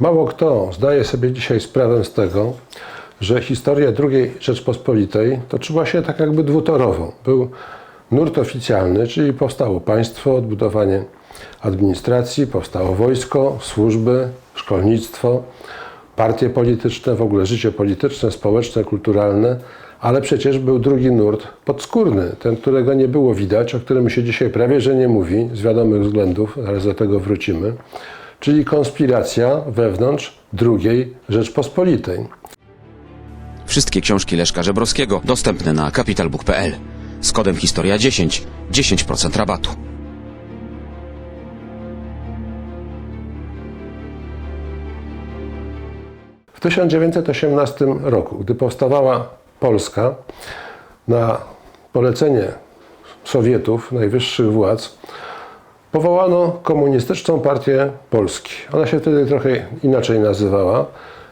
Mało kto zdaje sobie dzisiaj sprawę z tego, że historia II Rzeczpospolitej toczyła się tak jakby dwutorowo. Był nurt oficjalny, czyli powstało państwo, odbudowanie administracji, powstało wojsko, służby, szkolnictwo, partie polityczne, w ogóle życie polityczne, społeczne, kulturalne, ale przecież był drugi nurt podskórny, ten, którego nie było widać, o którym się dzisiaj prawie że nie mówi, z wiadomych względów, zaraz do tego wrócimy, czyli konspiracja wewnątrz II Rzeczpospolitej. Wszystkie książki Leszka Żebrowskiego dostępne na capitalbook.pl. Z kodem Historia 10 10% rabatu. W 1918 roku, gdy powstawała Polska, na polecenie Sowietów, najwyższych władz, powołano Komunistyczną Partię Polski. Ona się wtedy trochę inaczej nazywała.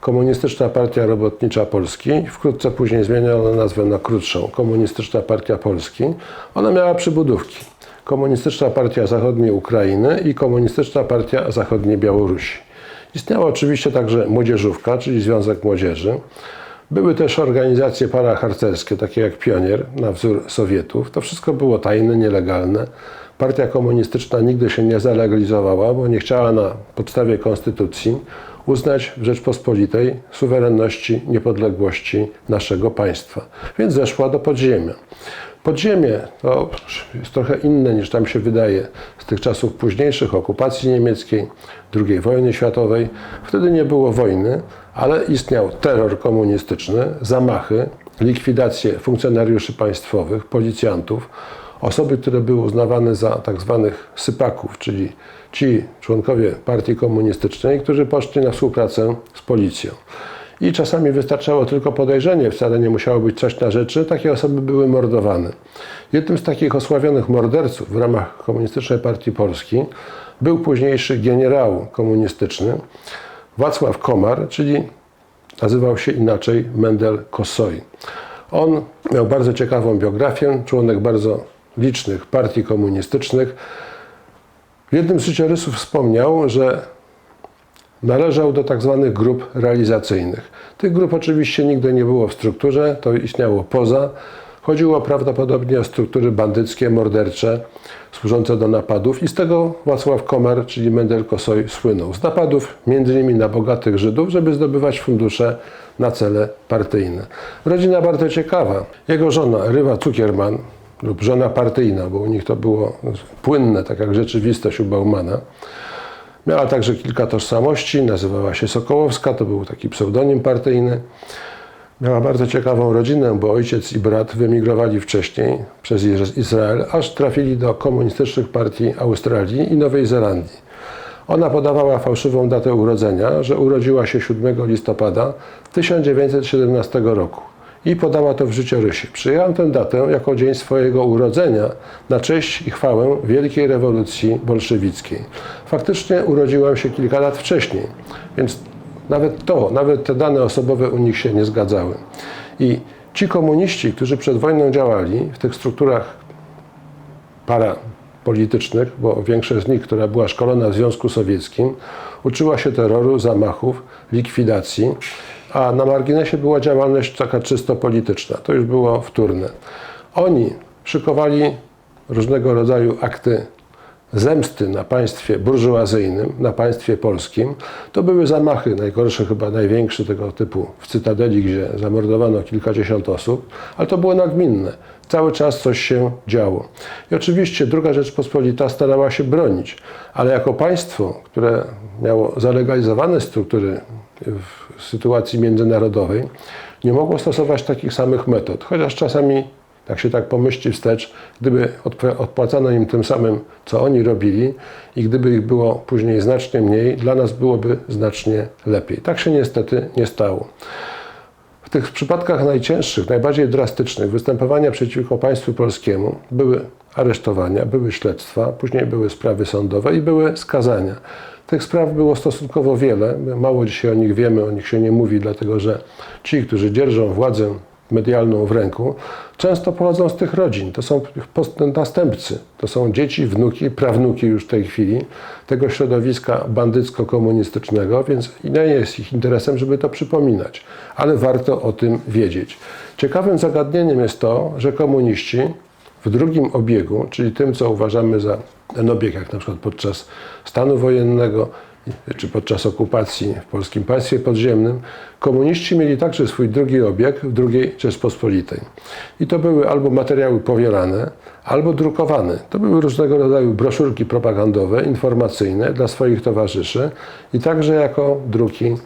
Komunistyczna Partia Robotnicza Polski. Wkrótce później zmieniono nazwę na krótszą. Komunistyczna Partia Polski. Ona miała przybudówki. Komunistyczna Partia Zachodniej Ukrainy i Komunistyczna Partia Zachodniej Białorusi. Istniała oczywiście także młodzieżówka, czyli Związek Młodzieży. Były też organizacje paraharcerskie, takie jak Pionier, na wzór Sowietów. To wszystko było tajne, nielegalne. Partia komunistyczna nigdy się nie zalegalizowała, bo nie chciała na podstawie konstytucji uznać w Rzeczpospolitej suwerenności, niepodległości naszego państwa. Więc zeszła do podziemia. Podziemie to jest trochę inne niż tam się wydaje z tych czasów późniejszych okupacji niemieckiej, II wojny światowej. Wtedy nie było wojny, ale istniał terror komunistyczny, zamachy, likwidacje funkcjonariuszy państwowych, policjantów, osoby, które były uznawane za tak zwanych sypaków, czyli ci członkowie partii komunistycznej, którzy poszli na współpracę z policją. I czasami wystarczało tylko podejrzenie, wcale nie musiało być coś na rzeczy, takie osoby były mordowane. Jednym z takich osławionych morderców w ramach Komunistycznej Partii Polski był późniejszy generał komunistyczny Wacław Komar, czyli nazywał się inaczej Mendel Kossoi. On miał bardzo ciekawą biografię, członek bardzo licznych partii komunistycznych. W jednym z życiorysów wspomniał, że należał do tak zwanych grup realizacyjnych. Tych grup oczywiście nigdy nie było w strukturze, to istniało poza. Chodziło prawdopodobnie o struktury bandyckie, mordercze, służące do napadów i z tego Wacław Komar, czyli Mendel Kosoj, słynął. Z napadów m.in. na bogatych Żydów, żeby zdobywać fundusze na cele partyjne. Rodzina bardzo ciekawa. Jego żona, Rywa Cukierman, lub żona partyjna, bo u nich to było płynne, tak jak rzeczywistość u Baumana, Miała także kilka tożsamości, nazywała się Sokołowska, to był taki pseudonim partyjny. Miała bardzo ciekawą rodzinę, bo ojciec i brat wyemigrowali wcześniej przez Izrael, aż trafili do komunistycznych partii Australii i Nowej Zelandii. Ona podawała fałszywą datę urodzenia, że urodziła się 7 listopada 1917 roku i podała to w życiorysie. Przyjęłam tę datę jako dzień swojego urodzenia na cześć i chwałę wielkiej rewolucji bolszewickiej. Faktycznie urodziłam się kilka lat wcześniej, więc nawet to, nawet te dane osobowe u nich się nie zgadzały. I ci komuniści, którzy przed wojną działali w tych strukturach parapolitycznych, bo większość z nich, która była szkolona w Związku Sowieckim, uczyła się terroru, zamachów, likwidacji, a na marginesie była działalność taka czysto polityczna. To już było wtórne. Oni szykowali różnego rodzaju akty zemsty na państwie burżuazyjnym, na państwie polskim. To były zamachy, najgorsze chyba, największy tego typu w Cytadeli, gdzie zamordowano kilkadziesiąt osób, ale to było nagminne. Cały czas coś się działo. I oczywiście druga Rzeczpospolita starała się bronić, ale jako państwo, które miało zalegalizowane struktury w sytuacji międzynarodowej, nie mogło stosować takich samych metod, chociaż czasami jak się tak pomyśli wstecz, gdyby odpłacano im tym samym, co oni robili i gdyby ich było później znacznie mniej, dla nas byłoby znacznie lepiej. Tak się niestety nie stało. W tych przypadkach najcięższych, najbardziej drastycznych występowania przeciwko państwu polskiemu były aresztowania, były śledztwa, później były sprawy sądowe i były skazania. Tych spraw było stosunkowo wiele. Mało dzisiaj o nich wiemy, o nich się nie mówi, dlatego że ci, którzy dzierżą władzę medialną w ręku, często pochodzą z tych rodzin. To są następcy, to są dzieci, wnuki, prawnuki już w tej chwili tego środowiska bandycko-komunistycznego, więc nie jest ich interesem, żeby to przypominać, ale warto o tym wiedzieć. Ciekawym zagadnieniem jest to, że komuniści w drugim obiegu, czyli tym, co uważamy za ten obieg, jak na przykład podczas stanu wojennego czy podczas okupacji w Polskim Państwie Podziemnym, komuniści mieli także swój drugi obieg w II Rzeczpospolitej. I to były albo materiały powielane, albo drukowane. To były różnego rodzaju broszurki propagandowe, informacyjne dla swoich towarzyszy i także jako druki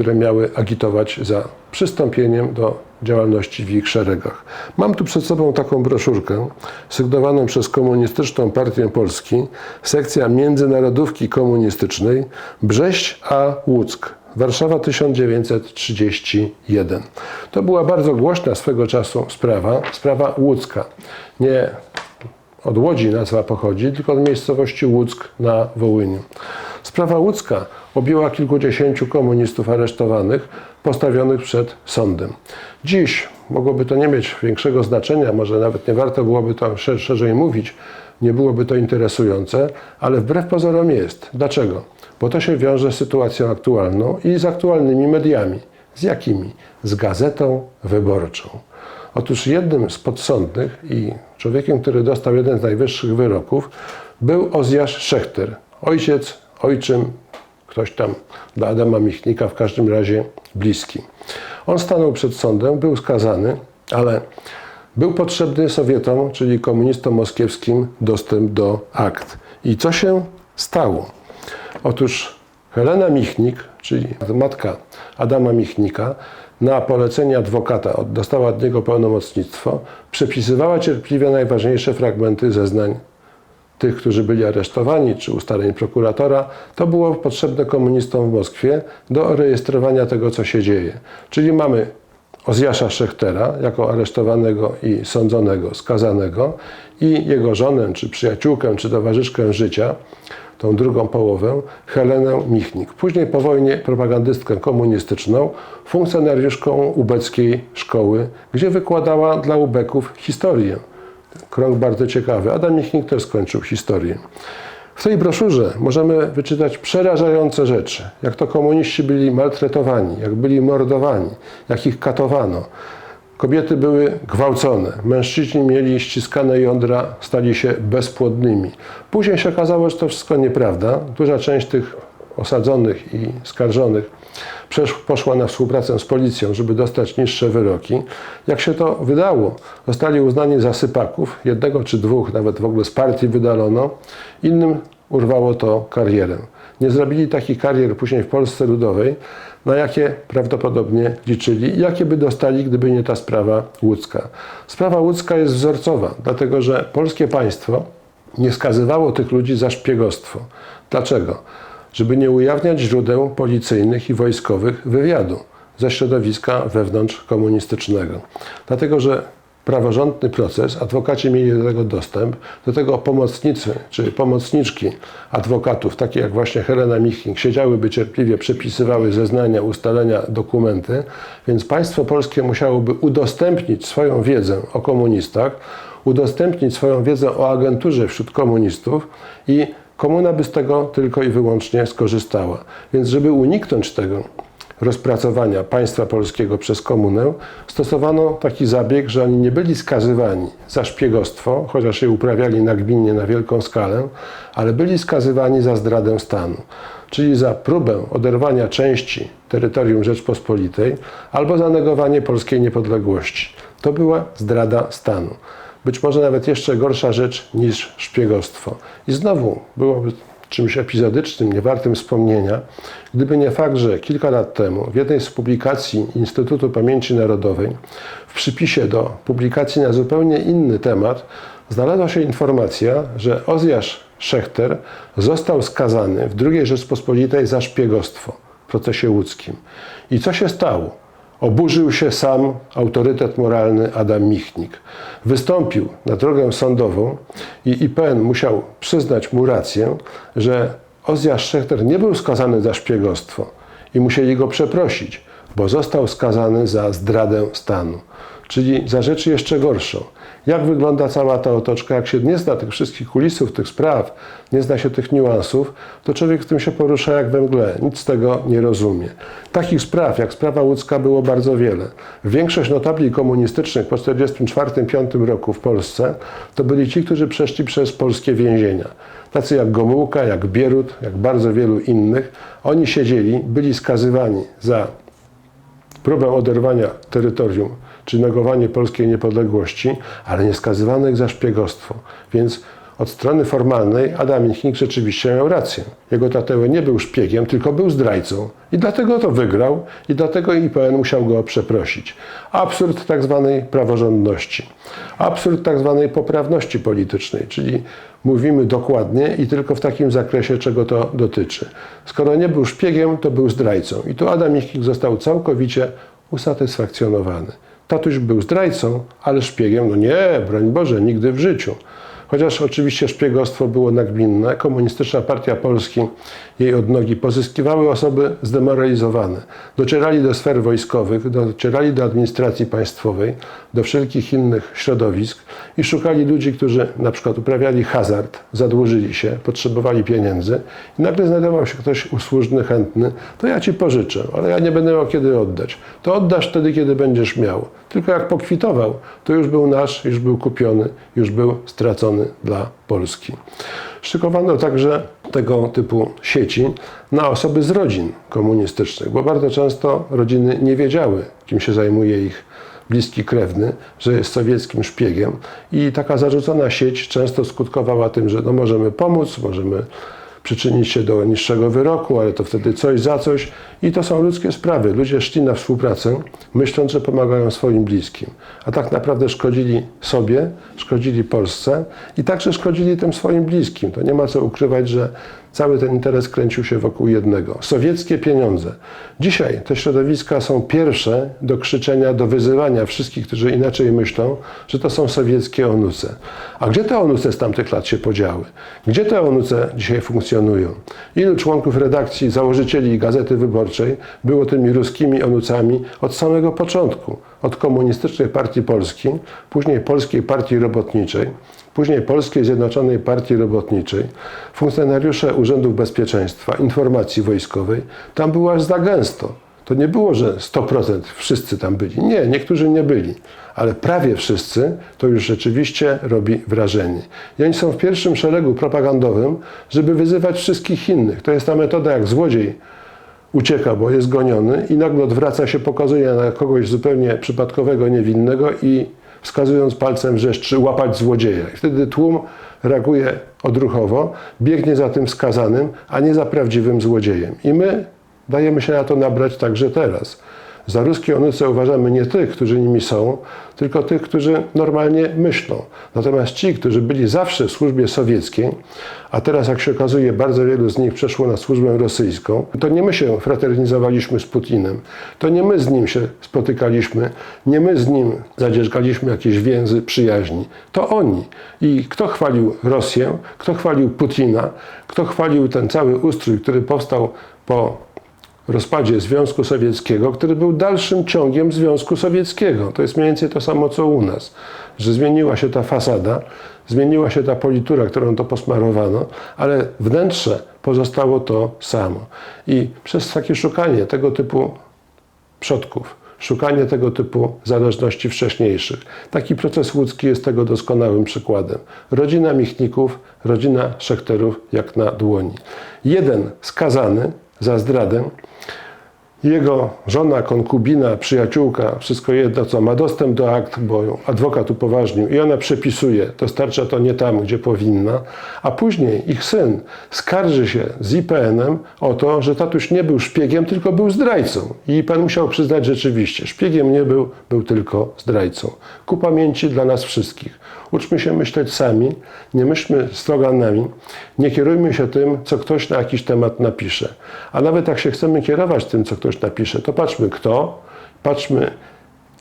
które miały agitować za przystąpieniem do działalności w ich szeregach. Mam tu przed sobą taką broszurkę sygnowaną przez Komunistyczną Partię Polski, sekcja Międzynarodówki Komunistycznej Brześć a Łuck. Warszawa 1931. To była bardzo głośna swego czasu sprawa, sprawa łódzka. Nie od Łodzi nazwa pochodzi, tylko od miejscowości Łuck na Wołyniu. Sprawa łódzka objęła kilkudziesięciu komunistów aresztowanych, postawionych przed sądem. Dziś mogłoby to nie mieć większego znaczenia, może nawet nie warto byłoby to szer- szerzej mówić, nie byłoby to interesujące, ale wbrew pozorom jest. Dlaczego? Bo to się wiąże z sytuacją aktualną i z aktualnymi mediami. Z jakimi? Z gazetą wyborczą. Otóż jednym z podsądnych i człowiekiem, który dostał jeden z najwyższych wyroków, był Ozjasz Szechter, ojciec, ojczym, ktoś tam dla Adama Michnika, w każdym razie bliski. On stanął przed sądem, był skazany, ale był potrzebny Sowietom, czyli komunistom moskiewskim, dostęp do akt. I co się stało? Otóż Helena Michnik, czyli matka Adama Michnika, na polecenie adwokata, dostała od niego pełnomocnictwo, przepisywała cierpliwie najważniejsze fragmenty zeznań tych, którzy byli aresztowani, czy ustaleń prokuratora, to było potrzebne komunistom w Moskwie do rejestrowania tego, co się dzieje. Czyli mamy Ozjasza Szechtera jako aresztowanego i sądzonego, skazanego i jego żonę, czy przyjaciółkę, czy towarzyszkę życia, tą drugą połowę, Helenę Michnik. Później po wojnie propagandystkę komunistyczną, funkcjonariuszką ubeckiej szkoły, gdzie wykładała dla ubeków historię. Krąg bardzo ciekawy. Adam Michnik też skończył historię. W tej broszurze możemy wyczytać przerażające rzeczy, jak to komuniści byli maltretowani, jak byli mordowani, jak ich katowano. Kobiety były gwałcone, mężczyźni mieli ściskane jądra, stali się bezpłodnymi. Później się okazało, że to wszystko nieprawda. Duża część tych osadzonych i skarżonych poszła na współpracę z policją, żeby dostać niższe wyroki. Jak się to wydało, zostali uznani za sypaków, jednego czy dwóch nawet w ogóle z partii wydalono, innym urwało to karierę. Nie zrobili takich karier później w Polsce Ludowej, na jakie prawdopodobnie liczyli jakie by dostali, gdyby nie ta sprawa łódzka. Sprawa łódzka jest wzorcowa, dlatego że polskie państwo nie skazywało tych ludzi za szpiegostwo. Dlaczego? Żeby nie ujawniać źródeł policyjnych i wojskowych wywiadu ze środowiska wewnątrzkomunistycznego. Dlatego, że praworządny proces, adwokaci mieli do tego dostęp, do tego pomocnicy czy pomocniczki adwokatów, takie jak właśnie Helena Michnik, siedziałyby cierpliwie, przepisywały zeznania, ustalenia, dokumenty, więc państwo polskie musiałoby udostępnić swoją wiedzę o komunistach, udostępnić swoją wiedzę o agenturze wśród komunistów i komuna by z tego tylko i wyłącznie skorzystała. Więc żeby uniknąć tego, rozpracowania państwa polskiego przez komunę stosowano taki zabieg, że oni nie byli skazywani za szpiegostwo, chociaż je uprawiali nagminnie na wielką skalę, ale byli skazywani za zdradę stanu, czyli za próbę oderwania części terytorium Rzeczpospolitej albo za negowanie polskiej niepodległości. To była zdrada stanu. Być może nawet jeszcze gorsza rzecz niż szpiegostwo. I znowu byłoby czymś epizodycznym, niewartym wspomnienia, gdyby nie fakt, że kilka lat temu w jednej z publikacji Instytutu Pamięci Narodowej, w przypisie do publikacji na zupełnie inny temat, znalazła się informacja, że Ozjasz Szechter został skazany w II Rzeczpospolitej za szpiegostwo w procesie łódzkim. I co się stało? Oburzył się sam autorytet moralny Adam Michnik. Wystąpił na drogę sądową i IPN musiał przyznać mu rację, że Ozjasz Szechter nie był skazany za szpiegostwo i musieli go przeprosić. bo został skazany za zdradę stanu, czyli za rzeczy jeszcze gorszą. Jak wygląda cała ta otoczka? Jak się nie zna tych wszystkich kulisów, tych spraw, nie zna się tych niuansów, to człowiek w tym się porusza jak we mgle, nic z tego nie rozumie. Takich spraw, jak sprawa łódzka, było bardzo wiele. Większość notabli komunistycznych po 1944-1945 roku w Polsce to byli ci, którzy przeszli przez polskie więzienia. Tacy jak Gomułka, jak Bierut, jak bardzo wielu innych. Oni siedzieli, byli skazywani za próbę oderwania terytorium czy negowanie polskiej niepodległości, ale nie skazywano ich za szpiegostwo. Więc od strony formalnej Adam Michnik rzeczywiście miał rację. Jego tateły nie był szpiegiem, tylko był zdrajcą. I dlatego to wygrał i dlatego IPN musiał go przeprosić. Absurd tak zwanej praworządności. Absurd tak zwanej poprawności politycznej, czyli mówimy dokładnie i tylko w takim zakresie, czego to dotyczy. Skoro nie był szpiegiem, to był zdrajcą. I tu Adam Michnik został całkowicie usatysfakcjonowany. Tatuś był zdrajcą, ale szpiegiem, no nie, broń Boże, nigdy w życiu. Chociaż oczywiście szpiegostwo było nagminne, komunistyczna partia Polski, jej odnogi pozyskiwały osoby zdemoralizowane. Docierali do sfer wojskowych, docierali do administracji państwowej, do wszelkich innych środowisk i szukali ludzi, którzy na przykład uprawiali hazard, zadłużyli się, potrzebowali pieniędzy i nagle znajdował się ktoś usłużny, chętny, to ja ci pożyczę, ale ja nie będę miał kiedy oddać. To oddasz wtedy, kiedy będziesz miał. Tylko jak pokwitował, to już był nasz, już był kupiony, już był stracony dla Polski. Szykowano także tego typu sieci na osoby z rodzin komunistycznych, bo bardzo często rodziny nie wiedziały, kim się zajmuje ich bliski krewny, że jest sowieckim szpiegiem i taka zarzucona sieć często skutkowała tym, że no możemy pomóc, możemy przyczynić się do niższego wyroku, ale to wtedy coś za coś. I to są ludzkie sprawy. Ludzie szli na współpracę, myśląc, że pomagają swoim bliskim. A tak naprawdę szkodzili sobie, szkodzili Polsce i także szkodzili tym swoim bliskim. To nie ma co ukrywać, że cały ten interes kręcił się wokół jednego. Sowieckie pieniądze. Dzisiaj te środowiska są pierwsze do krzyczenia, do wyzywania wszystkich, którzy inaczej myślą, że to są sowieckie onuce. A gdzie te onuce z tamtych lat się podziały? Gdzie te onuce dzisiaj funkcjonują? Ilu członków redakcji, założycieli Gazety Wyborczej było tymi ruskimi onucami od samego początku? Od Komunistycznej Partii Polski, później Polskiej Partii Robotniczej, później Polskiej Zjednoczonej Partii Robotniczej, funkcjonariusze Urzędów Bezpieczeństwa, Informacji Wojskowej, tam było aż za gęsto. To nie było, że 100% wszyscy tam byli. Nie, niektórzy nie byli, ale prawie wszyscy to już rzeczywiście robi wrażenie. I oni są w pierwszym szeregu propagandowym, żeby wyzywać wszystkich innych. To jest ta metoda, jak złodziej ucieka, bo jest goniony i nagle odwraca się, pokazuje na kogoś zupełnie przypadkowego, niewinnego i wskazując palcem wrzeszczy łapać złodzieja. I wtedy tłum reaguje odruchowo, biegnie za tym skazanym, a nie za prawdziwym złodziejem. I my dajemy się na to nabrać także teraz. Za ruskie onuce uważamy nie tych, którzy nimi są, tylko tych, którzy normalnie myślą. Natomiast ci, którzy byli zawsze w służbie sowieckiej, a teraz, jak się okazuje, bardzo wielu z nich przeszło na służbę rosyjską, to nie my się fraternizowaliśmy z Putinem, to nie my z nim się spotykaliśmy, nie my z nim zadzierzgaliśmy jakieś więzy przyjaźni. To oni. I kto chwalił Rosję, kto chwalił Putina, kto chwalił ten cały ustrój, który powstał po rozpadzie Związku Sowieckiego, który był dalszym ciągiem Związku Sowieckiego. To jest mniej więcej to samo, co u nas, że zmieniła się ta fasada, zmieniła się ta politura, którą to posmarowano, ale wnętrze pozostało to samo. I przez takie szukanie tego typu przodków, szukanie tego typu zależności wcześniejszych. Taki proces łódzki jest tego doskonałym przykładem. Rodzina Michników, rodzina Szechterów jak na dłoni. Jeden skazany za zdradę, jego żona, konkubina, przyjaciółka, wszystko jedno co, ma dostęp do akt, bo adwokat upoważnił i ona przepisuje, dostarcza to nie tam, gdzie powinna, a później ich syn skarży się z IPN-em o to, że tatuś nie był szpiegiem, tylko był zdrajcą. I IPN musiał przyznać rzeczywiście, szpiegiem nie był, był tylko zdrajcą. Ku pamięci dla nas wszystkich. Uczmy się myśleć sami, nie myślmy sloganami, nie kierujmy się tym, co ktoś na jakiś temat napisze. A nawet jak się chcemy kierować tym, co ktoś napisze, to patrzmy kto, patrzmy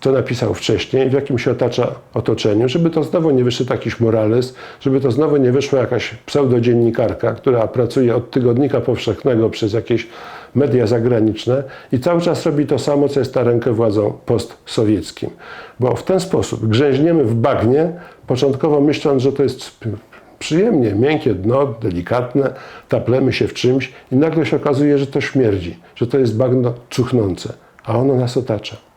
co napisał wcześniej, w jakim się otacza otoczeniu, żeby to znowu nie wyszedł jakiś morales, żeby to znowu nie wyszła jakaś pseudodziennikarka, która pracuje od tygodnika powszechnego przez jakieś media zagraniczne i cały czas robi to samo, co jest na rękę władzom postsowieckim. Bo w ten sposób grzęźniemy w bagnie, początkowo myśląc, że to jest przyjemnie, miękkie dno, delikatne, taplemy się w czymś i nagle się okazuje, że to śmierdzi, że to jest bagno cuchnące, a ono nas otacza.